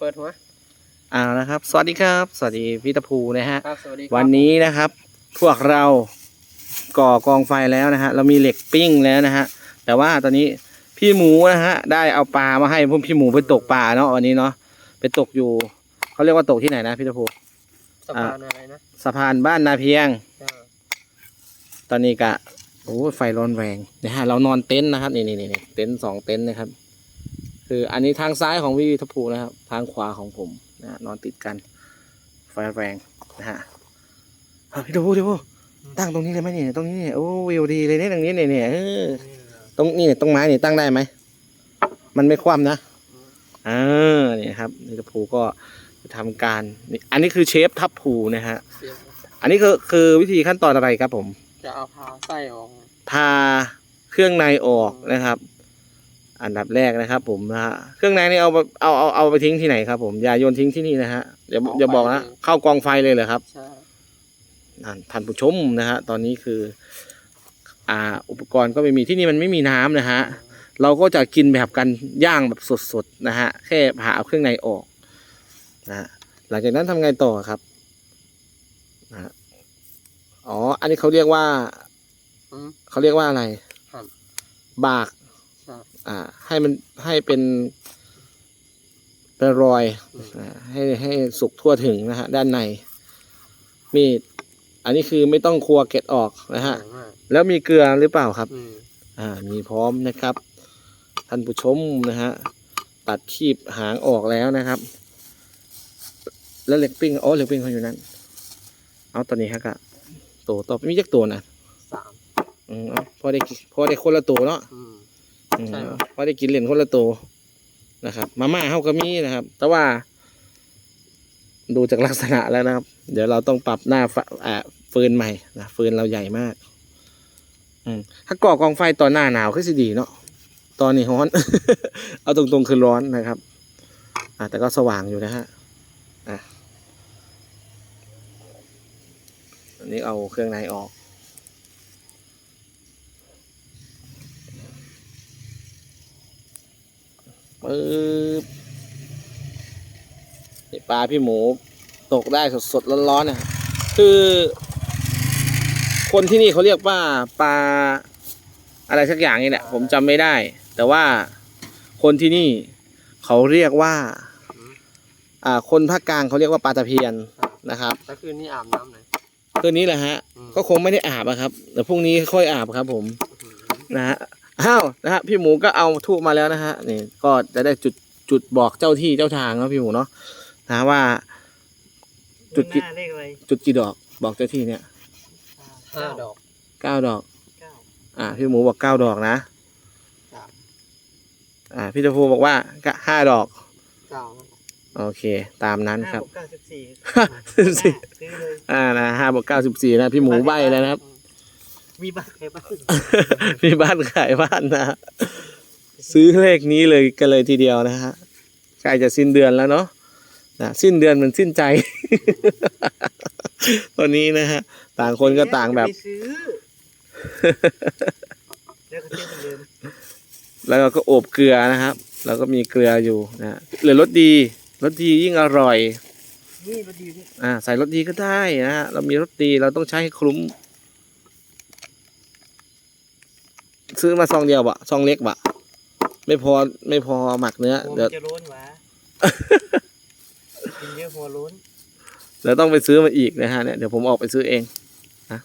เปิดหัวเอาละครับ สวัสดีครับ สวัสดีพี่ตะพูนะฮะ ครับสวัสดีครับวันนี้นะครับ พวกเราก่อกองไฟแล้วนะฮะ เรามีเหล็กปิ้งแล้วนะฮะ แต่ว่าตอนนี้พี่หมูนะฮะ ได้เอาปลามาให้พวกพี่หมูไปตกปลาเนาะวันนี้เนาะ ไปตกอยู่เขาเรียกว่าตกที่ไหนนะพี่ตะพูสะพานอะไรนะสะพานบ้านนาเพียง อ่าตอนนี้กะ โอ้ยไฟร้อนแรงนะฮะ เรานอนเต็นท์นะครับ นี่นี่นี่นี่เต็นท์สองเต็นท์นะครับ คืออันนี้ทางซ้ายของพี่ทพูนะครับ ทางขวาของผมนะฮะนอนติดกัน ไฟแรงนะฮะอะพี่ทพูพี่ทพูตั้งตรงนี้เลยไหมเนี่ยตรงนี้เนี่ยโอ้วิวดีเลยเนี่ยตรงนี้เนี่ยเนี่ยเออตรงนี้เนี่ยตรงไม้เนี่ยตั้งได้ไหมมันไม่คว่ำนะอ่าเนี่ยครับพี่ทพูก็จะทำการนี่อันนี้คือเชฟทับพูนะฮะเสียงอันนี้คือคือวิธีขั้นตอนอะไรครับผม จะเอาพาไส้ออกทาเครื่องในออกนะครับ อันดับแรกนะครับ ผมนะฮะเครื่องในนี่เอาไปเอาเอาเอาไปทิ้งที่ไหนครับ ผมอย่าโยนทิ้งที่นี่นะฮะอย่าอย่าบอกนะเข้ากองไฟเลยเหรอครับใช่นั่นท่านผู้ชมนะฮะตอนนี้คือ อ่า อุปกรณ์ก็ไม่มีที่นี่มันไม่มีน้ำนะฮะเราก็จะกินแบบกันย่างแบบสดๆนะฮะแค่ผ่าเอาเครื่องในออกนะฮะหลังจากนั้นทำไงต่อครับนะฮะอ๋อ อันนี้เขาเรียกว่าอืมเขาเรียกว่าอะไรครับบากใช่ อ่า ให้มันให้เป็นเป็นรอยอืมอ่าให้ให้สุกทั่วถึงนะฮะ ด้านใน มีดอันนี้คือไม่ต้องครัวเกล็ดออกนะฮะสวยมากแล้วมีเกลือหรือเปล่าครับอืมอ่า มีพร้อมนะครับ ท่านผู้ชมนะฮะ ตัดคีบหางออกแล้วนะครับ แล้วเหล็กปิ้งอ๋อเหล็กปิ้งเขาอยู่นั้น เอาตอนนี้ฮะกะตัวต่อไปมีจักตัวนะสามอืมเอาพอได้กิพอได้คนละตัวเนาะอืมอืม ใช่ครับ พอได้กินเหรียญคนละตัวนะครับ มาม่าเขาก็มีนะครับ แต่ว่า ดูจากลักษณะแล้วนะครับ เดี๋ยวเราต้องปรับหน้าฟอ่าฟืนใหม่นะฟืนเราใหญ่มาก อืมถ้าก่อกองไฟตอนหน้าหนาวก็สิดีเนาะตอนนี้ร้อน เอาตรงๆคือร้อนนะครับ อ่าแต่ก็สว่างอยู่นะฮะอะอันนี้เอาเครื่องในออก ปึ๊บนี่ปลาพี่หมูตกได้สดๆร้อนๆนะคือ คนที่นี่เขาเรียกว่าปลาอะไรสักอย่างนี่แหละผมจำไม่ได้ แต่ว่าคนที่นี่เขาเรียกว่า อ่า คนภาคกลางเขาเรียกว่าปลาตะเพียนนะครับแล้วคืนนี้อาบน้ำไหนคืนนี้แหละฮะอืมก็คงไม่ได้อาบอะครับเดี๋ยวพรุ่งนี้ค่อยอาบครับ ผมอืมนะฮะ อ้าวนะฮะพี่หมูก็เอาทูบมาแล้วนะฮะนี่ก็จะได้จุดจุดบอกเจ้าที่เจ้าทางเนาะพี่หมูเนาะนะว่า จุดหกี่น้าเลขอะไรจุดกี่ดอกบอกเจ้าที่เนี่ยห้าดอกเก้าดอก เก้าอ่า พี่หมูบอกเก้าดอกนะครับอ่า พี่ตะพูบอกว่าก็ห้าดอก เก้าโอเค ตามนั้นห้าครับ บวกเก้าสิบสี่ สิบสี่ ซื้อเลยอ่านะห้าบอกเก้าสิบสี่นะพี่หมูใบแล้วนะครับ มีบัตรใครบ้างมีบ้านขายบ้านนะฮะซื้อเลขนี้เลยกันเลยทีเดียวนะฮะใกล้จะสิ้นเดือนแล้วเนาะนะสิ้นเดือนเหมือนสิ้นใจ ตอนนี้นะฮะ ต่างคนก็ต่างแบบไปซื้อแล้วก็เชื่อเหมือนเดิมแล้วเราก็โอบเกลือนะครับ แล้วก็มีเกลืออยู่นะฮะเหลือรสดีรสดียิ่งอร่อย นี่มาดีนี่อ่าใส่รสดีก็ได้นะฮะเรามีรสดีเราต้องใช้ให้คลุ้ม ซื้อมาซองเดียวบะซองเล็กบะไม่พอไม่พอหมักเนื้อหัวเดี๋มัยวนจะร้อนหวะกินเยอะหัวร้นเดี๋ยวต้องไปซื้อมาอีกนะฮะเนี่ยเดี๋ยวผมออกไปซื้อเองนะ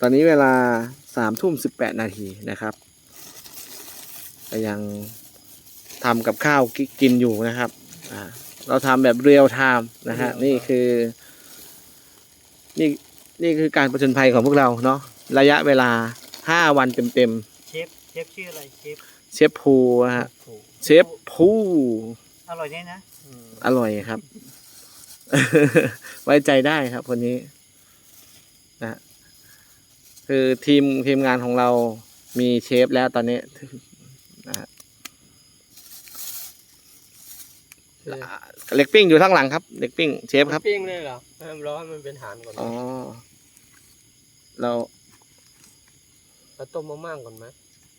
ตอนนี้เวลาสามทุ่มสิบแปดนาทีนะครับก็ยังทำกับข้าวกิกินอยู่นะครับอ่าเราทำแบบเรียลไทม์นะฮะนี่คือ นี่นี่คือการประจนภัยของพวกเราเนาะระยะเวลาห้าวันเต็มเชฟเชฟชื่ออะไรเชฟๆเชฟภูนะฮะเชฟภูอร่อยแน่นะอืมอร่อยครับ ไว้ใจได้ครับคนนี้นะคือทีมทีมงานของเรามีเชฟแล้วตอนนี้นะฮะ เออเล็กปิ้งอยู่ข้างหลังครับเล็กปิ้งเชฟครับปิ้งเลยเหรอให้มันร้อนมันเป็นฐานก่อนอ๋อเราแล้วต้มมะม่างก่อนไหม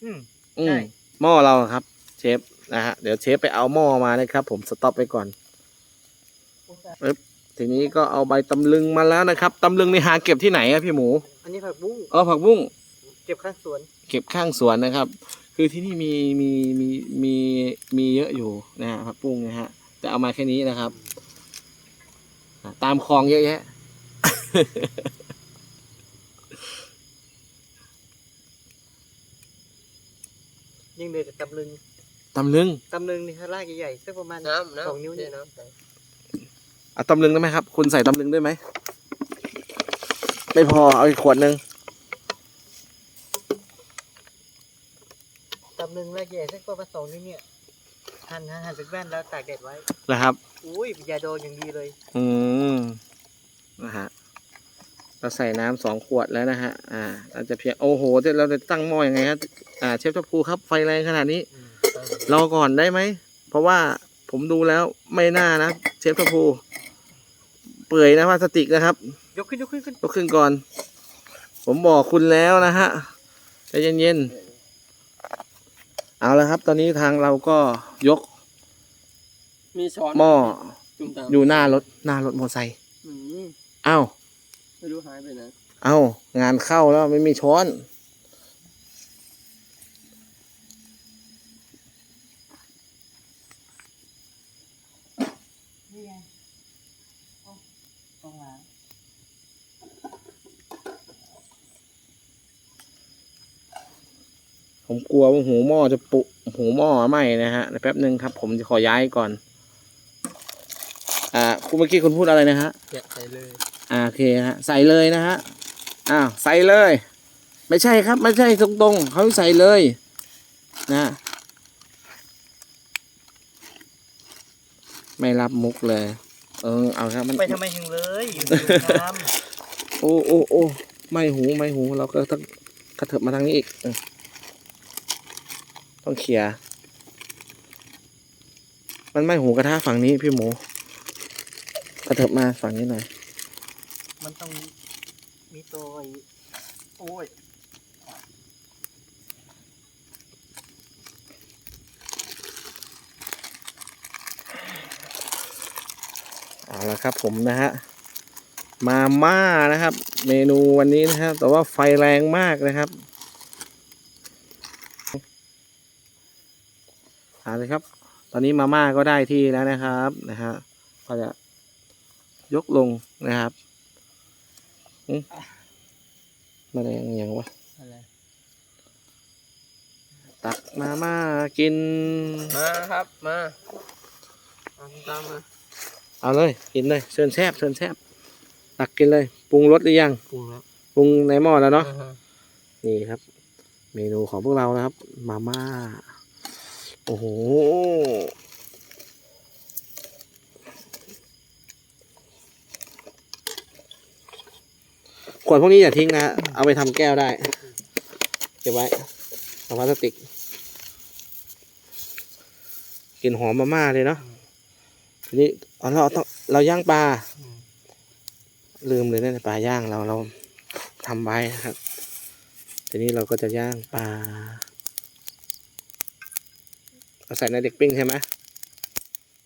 อืมอืใช่มหม้อเราครับ เชฟนะฮะเดี๋ยวเชฟไปเอาหม้อมานะครับ ผมสต็อปไปก่อนทีนี้ก็เอาใบตำลึงมาแล้วนะครับตำลึงนี่หาเก็บที่ไหนอะพี่หมู อันนี้ผักบุ้งเออผักบุ้งเก็บข้างสวน เก็บข้างสวนนะครับ คือที่นี่มีมีมีมีมีเยอะอยู่นะฮะผักบุ้งนะฮะ แต่เอามาแค่นี้นะครับอะตามคลองเยอะแยะยังเหลือแต่ตำลึงตำลึงตำลึงนี่ถ้ารากใหญ่ๆสักประมาณน้ำน้ำสองนิ้วเทนี่น้ำใส่เอาตำลึงได้ไหมครับ คุณใส่ตำลึงได้ไหม ไม่พอเอาอีกขวดหนึ่งตำลึงรากใหญ่สักประมาณสองนิ้วเนี่ย หั่นหั่นหั่นเป็นแว่นแล้วตากแดดไว้ นะครับ อุ้ยยาโดนอย่างดีเลย อืมนะฮะเราใส่น้ำสองขวดแล้วนะฮะ อ่าเราจะเพียงโอ้โหเดี๋ยวเราจะตั้งหม้อยังไงครับอ่า เชฟทัพพูครับไฟแรงขนาดนี้ รอก่อนได้ไหม เพราะว่าผมดูแล้วไม่น่านะ เชฟทัพพู เปื่อยนะพลาสติกนะครับ ยกขึ้นยกขึ้นขึ้นยกขึ้นก่อน ผมบอกคุณแล้วนะฮะใจเย็นๆ เอาละครับ ตอนนี้ทางเราก็ยกมีช้อนหม้อจุ่มตามอยู่หน้ารถหน้ารถมอเตอร์ไซค์อืมเอ้า ไม่รู้หายไปไหนเอ้างานเข้าแล้วไม่มีช้อน นี่ไงต้องล้าง ผมกลัวว่าหูหม้อจะปุหูหม้อไหมนะฮะเดี๋ยวแป๊บหนึ่งครับ ผมจะขอย้ายก่อน อ่าคุณเมื่อกี้คุณพูดอะไรนะฮะแกะใส่เลยอ่าโอเคฮะใส่เลยนะฮะอ้าวใส่เลย ไม่ใช่ครับ ไม่ใช่ตรงๆเขาใส่เลย นะไม่รับมุกเลย เออเอาครับมันไปทำไมถึงเลยอยู่ในน้ำ โอ้โอ้โอ้ไม่หูไม่หูเราก็ต้องกระเถิบมาทางนี้อีกเออ ต้องเขี่ยมันไม่หูกระทะฝั่งนี้พี่หมูกระเถิบมาฝั่งนี้หน่อย มันต้องมีตัวไอ้โอ้ยเอาละครับผมนะฮะ มาม่านะครับ เมนูวันนี้นะครับ แต่ว่าไฟแรงมากนะครับ เอาเลยครับ ตอนนี้มาม่าก็ได้ที่แล้วนะครับนะฮะก็จะยกลงนะครับอืมมาแรงอย่างวะอะไรตักมาม่ากิน มาครับมาเอาตามมาเอาเลยกินเลยเชิญแซบเชิญแซบตักกินเลยปรุงรสหรือยังปรุงแล้วปรุงในหม้อแล้วเนาะอ่าฮะนี่ครับ เมนูของพวกเรานะครับ มาม่า โอ้โห ขวดพวกนี้อย่าทิ้งนะฮะเอาไปทำแก้วได้ เก็บไว้เอาพลาสติกกลิ่นหอมมาม่าเลยเนาะทีนี้เราต้องเราย่างปลา ลืมเลยนะปลาย่างเราเราทำไว้ครับ ทีนี้เราก็จะย่างปลา เอาใส่ในเด็กปิ้งใช่ไหม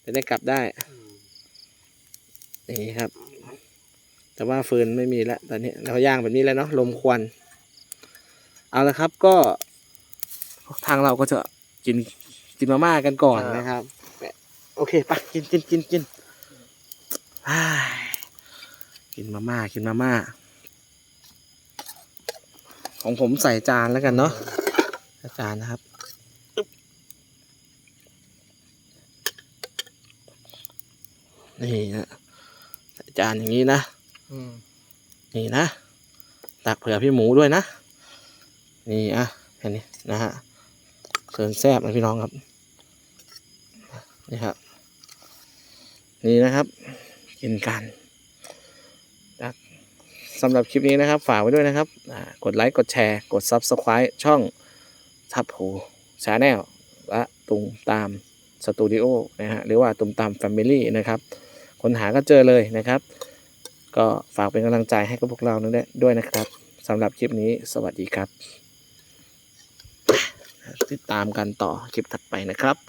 จะได้กลับได้อืมนี่ครับ แต่ว่าฟืนไม่มีแล้วตอนนี้เราย่างแบบนี้แล้วเนาะลมควัน เอาละครับก็ทางเราก็จะกินกินมาม่ากันก่อนนะครับ โอเคไปกินกินกินกินอ้ายกินมาม่ากินมาม่าของผมใส่จานแล้วกันเนาะใส่จานนะครับอึ๊บ นี่นะใส่จานอย่างนี้นะอืมนี่นะตักเผื่อพี่หมูด้วยนะนี่อะแค่นี้นะฮะเชิญแซบนะพี่น้องครับนี่ครับ นี่นะครับกินกันนะสำหรับคลิปนี้นะครับ ฝากไว้ด้วยนะครับอ่ากดไลค์ กดแชร์ กด Subscribe ช่องทับหูชาแนลและตุงตามสตูดิโอนะฮะ หรือว่าตุมตามแฟมิลี่นะครับ ค้นหาก็เจอเลยนะครับ ก็ฝากเป็นกำลังใจให้กับพวกเราด้วยนะครับสำหรับคลิปนี้สวัสดีครับ ติดตามกันต่อคลิปถัดไปนะครับ